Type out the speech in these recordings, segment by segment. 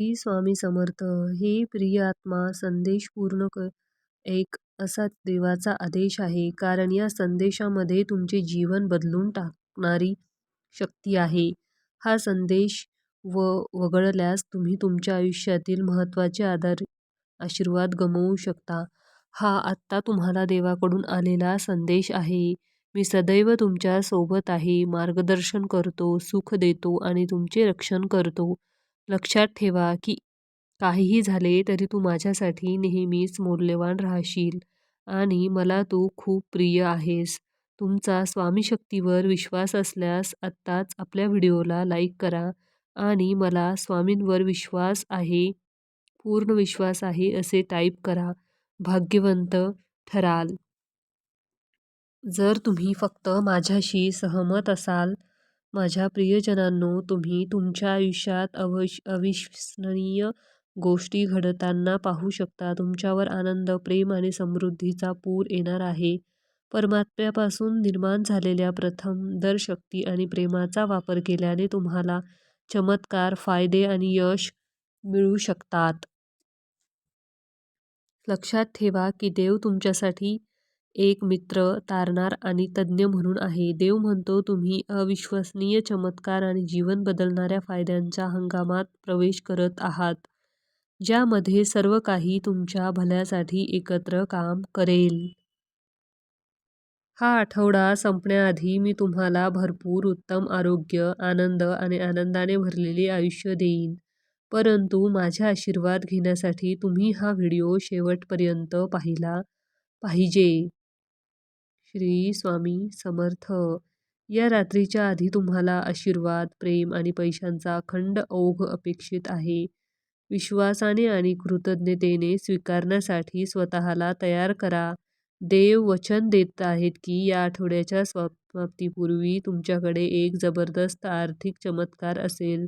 श्री स्वामी समर्थ हे प्रिय आत्मा संदेश पूर्ण क एक असा देवाचा आदेश आहे कारण या संदेशामध्ये तुमचे जीवन बदलून टाकणारी शक्ती आहे. हा संदेश व वगळल्यास तुम्ही तुमच्या आयुष्यातील महत्त्वाचे आधार आशीर्वाद गमवू शकता. हा आत्ता तुम्हाला देवाकडून आलेला संदेश आहे. मी सदैव तुमच्यासोबत आहे, मार्गदर्शन करतो, सुख देतो आणि तुमचे रक्षण करतो. लक्षात ठेवा की काहीही झाले तरी तू माझ्यासाठी नेहमीच मौल्यवान राहशील आणि मला तू खूप प्रिय आहेस. तुमचा स्वामीशक्तीवर विश्वास असल्यास आत्ताच आपल्या व्हिडिओला लाईक करा आणि मला स्वामींवर विश्वास आहे, पूर्ण विश्वास आहे असे टाईप करा. भाग्यवंत ठराल. जर तुम्ही फक्त माझ्याशी सहमत असाल. माझ्या प्रियजनांनो, तुम्ही तुमच्या आयुष्यात अविश्वसनीय गोष्टी घडताना पाहू शकता. तुमच्यावर आनंद, प्रेम आणि समृद्धीचा पूर येणार आहे. परमात्म्यापासून निर्माण झालेल्या प्रथम दर शक्ती आणि प्रेमाचा वापर केल्याने तुम्हाला चमत्कार, फायदे आणि यश मिळू शकतात. लक्षात ठेवा की देव तुमच्यासाठी एक मित्र, तारणार आणि तज्ञ म्हणून आहे. देव म्हणतो तुम्ही अविश्वसनीय चमत्कार आणि जीवन बदलणाऱ्या फायद्यांच्या हंगामात प्रवेश करत आहात, ज्यामध्ये सर्व काही तुमच्या भल्यासाठी एकत्र काम करेल. हा आठवडा संपण्याआधी मी तुम्हाला भरपूर उत्तम आरोग्य, आनंद आणि आनंदाने भरलेले आयुष्य देईन. परंतु माझे आशीर्वाद घेण्यासाठी तुम्ही हा व्हिडिओ शेवटपर्यंत पाहिला पाहिजे. श्री स्वामी समर्थ. या रात्रीच्या आधी तुम्हाला आशीर्वाद, प्रेम आणि पैशांचा अखंड ओघ अपेक्षित आहे. विश्वासाने आणि कृतज्ञतेने स्वीकारण्यासाठी स्वतःला तयार करा. देव वचन देत आहेत की या आठवड्याच्या समाप्तीपूर्वी तुमच्याकडे एक जबरदस्त आर्थिक चमत्कार असेल,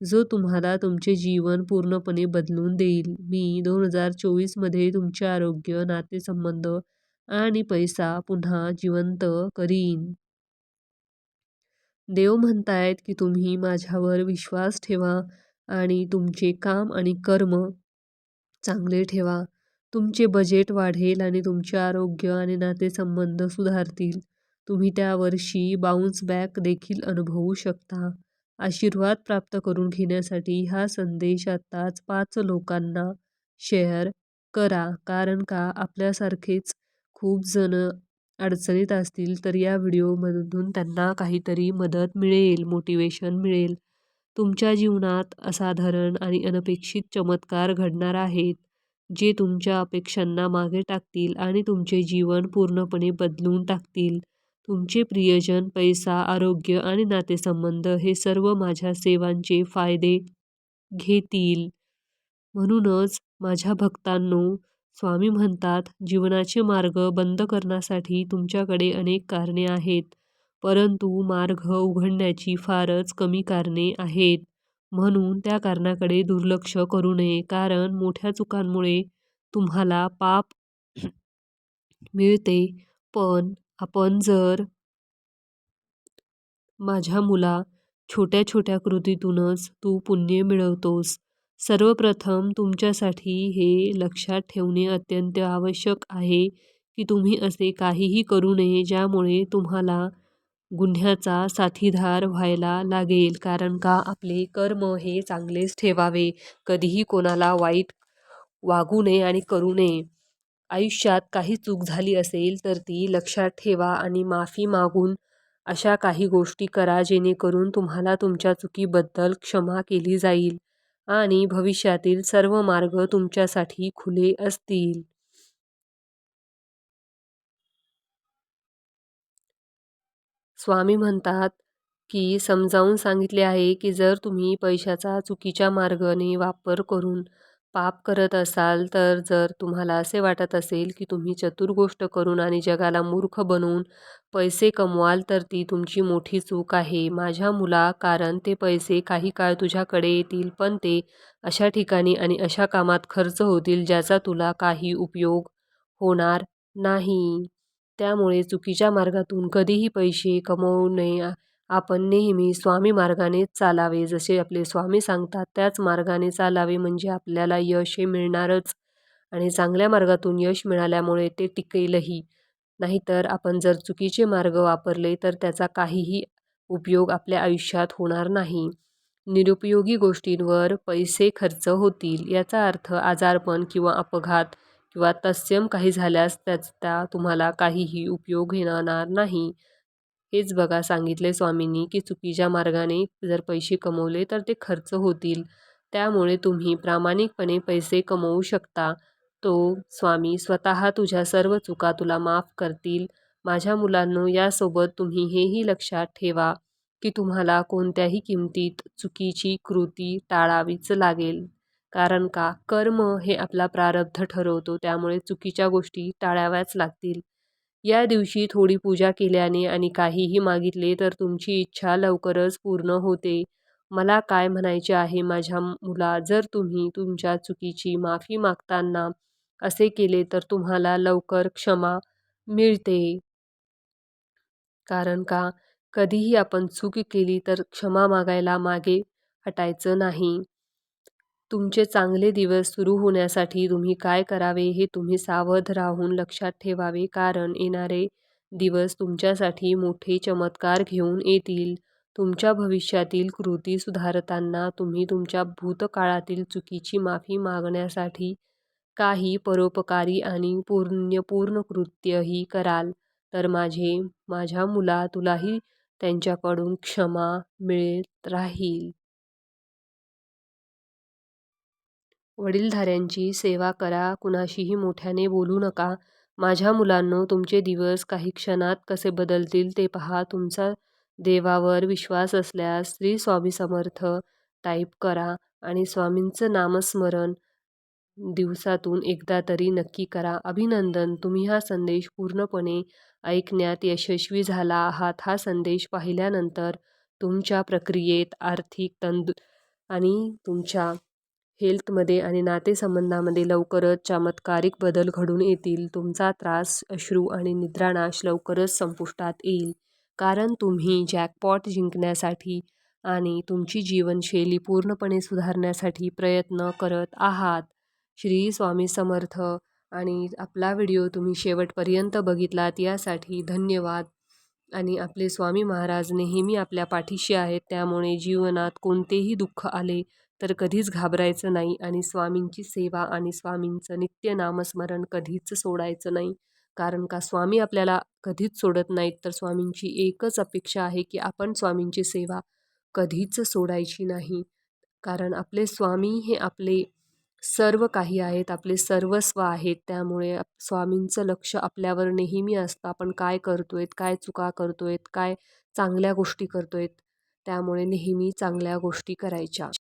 जो तुम्हाला तुमचे जीवन पूर्णपणे बदलून देईल. मी दोन हजार चोवीसमध्ये तुमचे आरोग्य, नातेसंबंध आणि पैसा पुन्हा जिवंत करीन. देव म्हणतायत की तुम्ही माझ्यावर विश्वास ठेवा आणि तुमचे काम आणि कर्म चांगले ठेवा. तुमचे बजेट वाढेल आणि तुमचे आरोग्य आणि नातेसंबंध सुधारतील. तुम्ही त्या वर्षी बाउन्स बॅक देखील अनुभवू शकता. आशीर्वाद प्राप्त करून घेण्यासाठी हा संदेश आत्ताच पाच लोकांना शेअर करा कारण का आपल्यासारखेच खूप जण अडचणीत असतील तर या व्हिडिओमधून त्यांना काहीतरी मदत मिळेल, मोटिवेशन मिळेल. तुमच्या जीवनात असाधारण आणि अनपेक्षित चमत्कार घडणार आहेत, जे तुमच्या अपेक्षांना मागे टाकतील आणि तुमचे जीवन पूर्णपणे बदलून टाकतील. तुमचे प्रियजन, पैसा, आरोग्य आणि नातेसंबंध हे सर्व माझ्या सेवांचे फायदे घेतील. म्हणूनच माझ्या भक्तांनो, स्वामी म्हणतात, जीवनाचे मार्ग बंद करण्यासाठी तुमच्याकडे अनेक कारणे आहेत, परंतु मार्ग उघडण्याची फारच कमी कारणे आहेत. म्हणून त्या कारणाकडे दुर्लक्ष करू नये कारण मोठ्या चुकांमुळे तुम्हाला पाप मिळते. पण आपण जर माझ्या मुला, छोट्या छोट्या कृतीतूनच तू पुण्य मिळवतोस. सर्वप्रथम तुमच्यासाठी हे लक्षात ठेवणे अत्यंत आवश्यक आहे की तुम्ही असे काहीही करू नये ज्यामुळे तुम्हाला गुन्ह्याचा साथीदार व्हायला लागेल. कारण का आपले कर्म हे चांगलेच ठेवावे, कधीही कोणाला वाईट वागू नये आणि करू नये. आयुष्यात काही चूक झाली असेल तर ती लक्षात ठेवा आणि माफी मागून अशा काही गोष्टी करा जेणेकरून तुम्हाला तुमच्या चुकीबद्दल क्षमा केली जाईल आणि भविष्यातील सर्व मार्ग तुमच्यासाठी खुले असतील. स्वामी म्हणतात की समजावून सांगितले आहे की जर तुम्ही पैशाचा चुकीच्या मार्गाने वापर करून पाप करत असाल तर जर तुम्हाला असे वाटत असेल की तुम्ही चतुर गोष्ट करून आणि जगाला मूर्ख बनवून पैसे कमवाल तर ती तुमची मोठी चूक आहे. माझ्या मुला, कारण ते पैसे काही काळ तुझ्याकडे येतील पण ते अशा ठिकाणी आणि अशा कामात खर्च होतील ज्याचा तुला काही उपयोग होणार नाही. त्यामुळे चुकीच्या मार्गातून कधीही पैसे कमवू नये. आपण नेहमी स्वामी मार्गाने चालावे. जसे आपले स्वामी सांगतात त्याच मार्गाने चालावे म्हणजे आपल्याला यश हे मिळणारच. आणि चांगल्या मार्गातून यश मिळाल्यामुळे ते टिकेलही नाहीतर आपण जर चुकीचे मार्ग वापरले तर त्याचा काहीही उपयोग आपल्या आयुष्यात होणार नाही. निरुपयोगी गोष्टींवर पैसे खर्च होतील याचा अर्थ आजारपण किंवा अपघात किंवा तत्सम काही झाल्यास त्याचा तुम्हाला काहीही उपयोग येणार नाही. हेच बघा सांगितले स्वामींनी की चुकीच्या मार्गाने जर पैसे कमवले तर ते खर्च होतील. त्यामुळे तुम्ही प्रामाणिकपणे पैसे कमवू शकता. तो स्वामी स्वतः तुझ्या सर्व चुका तुला माफ करतील. माझ्या मुलांनो यासोबत तुम्ही हेही लक्षात ठेवा की तुम्हाला कोणत्याही किमतीत चुकीची कृती टाळावीच लागेल. कारण का? कर्म हे आपला प्रारब्ध ठरवतो त्यामुळे चुकीच्या गोष्टी टाळाव्याच लागतील. या दिवशी थोडी पूजा केल्याने आणि काहीही मागितले तर तुमची इच्छा लवकरच पूर्ण होते. मला काय म्हणायचे आहे माझ्या मुला? जर तुम्ही तुमच्या चुकीची माफी मागताना असे केले तर तुम्हाला लवकर क्षमा मिळते. कारण का? कधीही आपण चूक केली तर क्षमा मागायला मागे हटायचं नाही. तुमचे चांगले दिवस सुरू होण्यासाठी तुम्ही काय करावे हे तुम्ही सावध राहून लक्षात ठेवावे कारण येणारे दिवस तुमच्यासाठी मोठे चमत्कार घेऊन येतील. तुमच्या भविष्यातील कृती सुधारताना तुम्ही तुमच्या भूतकाळातील चुकीची माफी मागण्यासाठी काही परोपकारी आणि पुण्यपूर्ण कृत्यही कराल. तर माझे माझ्या मुला तुलाही त्यांच्याकडून क्षमा मिळत राहील. वडीलधाऱ्यांची सेवा करा कुणाशीही मोठ्याने बोलू नका. माझ्या मुलांनो तुमचे दिवस काही क्षणात कसे बदलतील ते पहा. तुमचा देवावर विश्वास असल्यास श्री स्वामी समर्थ टाईप करा आणि स्वामींचं नामस्मरण दिवसातून एकदा तरी नक्की करा. अभिनंदन. तुम्ही हा संदेश पूर्णपणे ऐकण्यात यशस्वी झाला आहात. हा संदेश पाहिल्यानंतर तुमच्या प्रक्रियेत आर्थिक तंद आणि तुमच्या हेल्थमध्ये आणि नातेसंबंधामध्ये लवकरच चमत्कारिक बदल घडून येतील. तुमचा त्रास अश्रू आणि निद्रानाश लवकरच संपुष्टात येईल. कारण तुम्ही जॅकपॉट जिंकण्यासाठी आणि तुमची जीवनशैली पूर्णपणे सुधारण्यासाठी प्रयत्न करत आहात. श्री स्वामी समर्थ आणि आपला व्हिडिओ तुम्ही शेवटपर्यंत बघितलात यासाठी धन्यवाद. आणि आपले स्वामी महाराज नेहमी आपल्या पाठीशी आहेत त्यामुळे जीवनात कोणतेही दुःख आले तर कधीच घाबरायचं नाही आणि स्वामींची सेवा आणि स्वामींचं नित्य नामस्मरण कधीच सोडायचं नाही. कारण का स्वामी आपल्याला कधीच सोडत नाहीत तर स्वामींची एकच अपेक्षा आहे की आपण स्वामींची सेवा कधीच सोडायची नाही. कारण आपले स्वामी हे आपले सर्व काही आहेत आपले सर्वस्व आहेत. त्यामुळे स्वामींचं लक्ष आपल्यावर नेहमी असतं. आपण काय करतोय काय चुका करतोय काय चांगल्या गोष्टी करतोय त्यामुळे नेहमी चांगल्या गोष्टी करायच्या.